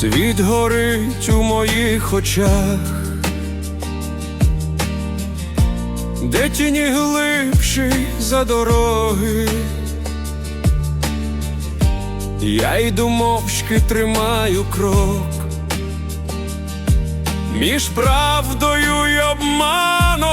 Світ горить у моїх очах, де тіні глибші за дороги. Я йду мовчки тримаю крок між правдою й обманом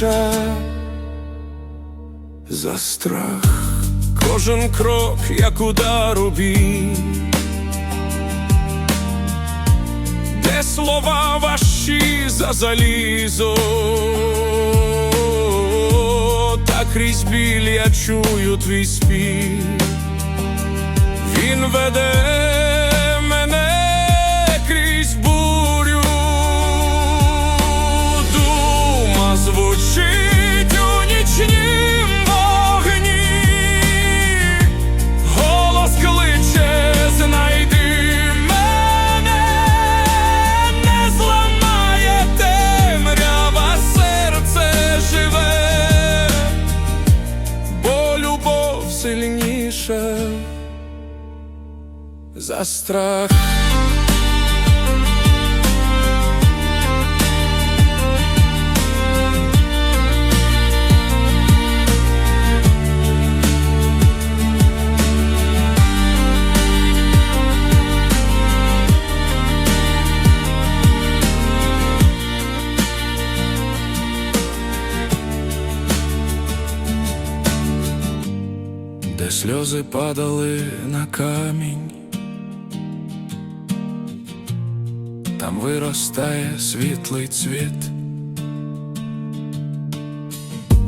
сильніша за страх, кожен крок, як удар у бій, де слова важчі за залізо, та крізь біль я чую твій спів, він веде любов сильніша за страх. Сльози падали на камінь, там виростає світлий цвіт,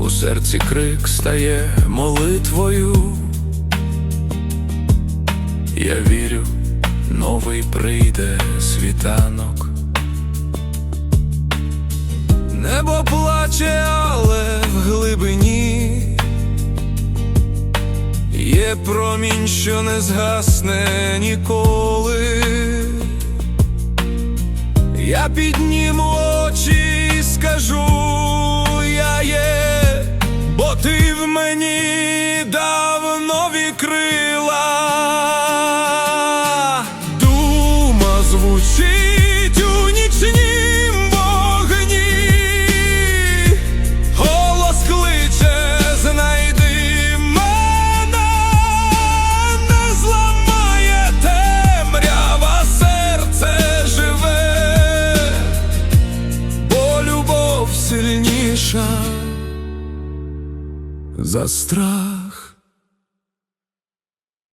у серці крик стає молитвою. Я вірю, новий прийде світанок. Небо плаче, але в глибині Є промінь, що не згасне ніколи. Я підніму очі і скажу, я є, бо ти в мені дав нові крила. Дума звучить любов за страх.